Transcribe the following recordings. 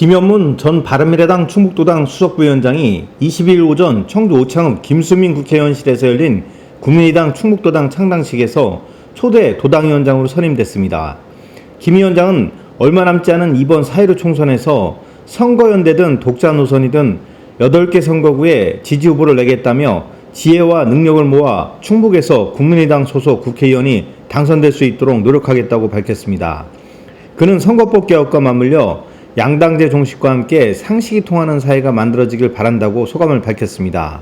김현문 전 바른미래당 충북도당 수석부위원장이 22일 오전 청주 오창읍 김수민 국회의원실에서 열린 국민의당 충북도당 창당식에서 초대 도당위원장으로 선임됐습니다. 김 위원장은 얼마 남지 않은 이번 4.15 총선에서 선거연대든 독자 노선이든 8개 선거구에 지지 후보를 내겠다며 지혜와 능력을 모아 충북에서 국민의당 소속 국회의원이 당선될 수 있도록 노력하겠다고 밝혔습니다. 그는 선거법 개혁과 맞물려 양당제 종식과 함께 상식이 통하는 사회가 만들어지길 바란다고 소감을 밝혔습니다.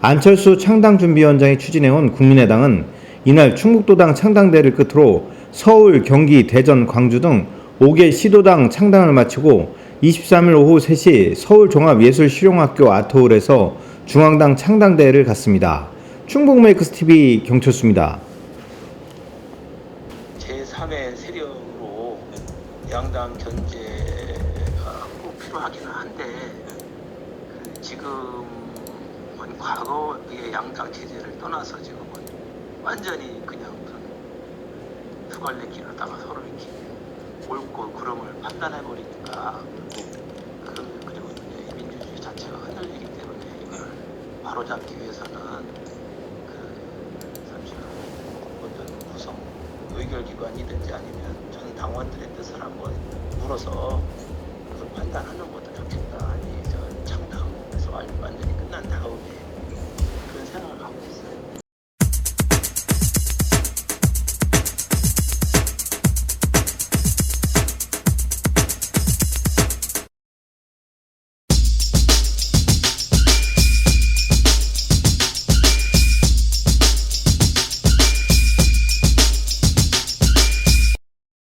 안철수 창당준비위원장이 추진해온 국민의당은 이날 충북도당 창당대를 끝으로 서울, 경기, 대전, 광주 등 5개 시도당 창당을 마치고 23일 오후 3시 서울종합예술실용학교 아트홀에서 중앙당 창당대회를 갔습니다. 충북 메이크스TV 경철수입니다. 제3의 세력으로 양당 필요 하기는 한데 그 지금은 과거의 양당 체제를 떠나서 지금은 완전히 그냥 무슨 투갈래길 하다가 서로 이렇게 옳고 그름을 판단해 버리니까 그 그리고 이제 민주주의 자체가 흔들리기 때문에 이걸 바로잡기 위해서는 그 사실 어떤 구성 의결기관이든지 아니면 전 당원들의 뜻을 한번 물어서 판단하는 것도 좋겠다. 아니,